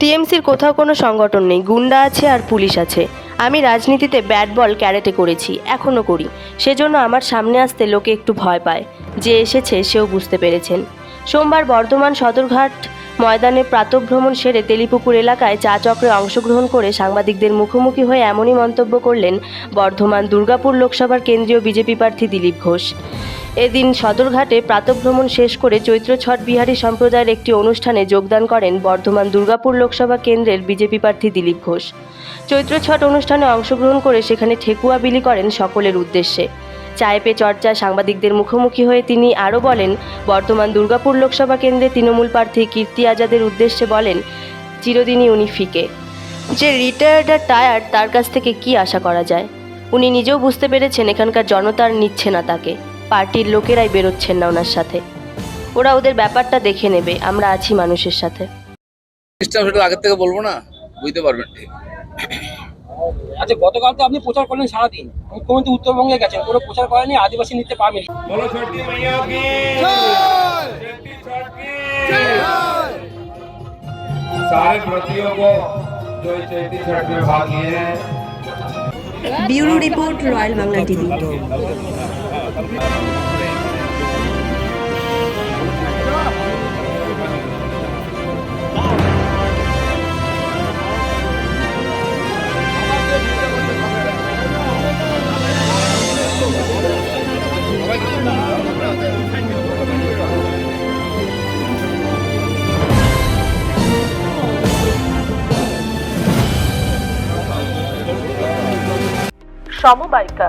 টিএমসির কোথাও কোনো সংগঠন নেই, গুন্ডা আছে আর পুলিশ আছে। আমি রাজনীতিতে ব্যাট বল ক্যারেটে করেছি, এখনও করি। সেজন্য আমার সামনে আসতে লোকে একটু ভয় পায়। যে এসেছে সেও বুঝতে পেরেছেন। সোমবার বর্ধমান সদরঘাট ময়দানে প্রাতভ্রমণ সেরে তেলিপুকুর এলাকায় চা চক্রে অংশগ্রহণ করে সাংবাদিকদের মুখোমুখি হয়ে এমনই মন্তব্য করলেন বর্ধমান দুর্গাপুর লোকসভার কেন্দ্রীয় বিজেপি প্রার্থী দিলীপ ঘোষ। এদিন সদরঘাটে প্রাতভ্রমণ শেষ করে চৈত্র ছট বিহারী সম্প্রদায়ের একটি অনুষ্ঠানে যোগদান করেন বর্ধমান দুর্গাপুর লোকসভা কেন্দ্রের বিজেপি প্রার্থী দিলীপ ঘোষ। চৈত্র ছট অনুষ্ঠানে অংশগ্রহণ করে সেখানে ঠেকুয়া বিলি করেন সকলের উদ্দেশ্যে। চায়ে পে চর্চা সাংবাদিকদের মুখোমুখি হয়ে তিনি আরও বলেন বর্তমান দুর্গাপুর লোকসভা কেন্দ্রে তৃণমূল প্রার্থী কীর্তি আজাদের উদ্দেশ্যে বলেন, চিরদিনই উনি ফিকে। যে রিটায়ার্ড আর টায়ার্ড, তার কাছ থেকে কি আশা করা যায়? উনি নিজেও বুঝতে পেরেছেন এখানকার জনতার নিচ্ছে না তাকে। পার্টির লোকেরাই বেরোচ্ছেন না ওনার সাথে ওরা ওদের ব্যাপারটা দেখে নেবে আমরা আছি মানুষের সাথে সিস্টেম সেটা আগের থেকে বলবো না বুঝতে পারবেন ঠিক আচ্ছা গতকাল তো আপনি প্রচার করলেন সারাদিন মুখ্যমন্ত্রী উত্তরবঙ্গে গেছেন কোনো প্রচার করেনি আদিবাসী নিতে পারবেনি बोलो छोटी मैया की छठी সমবায়িকা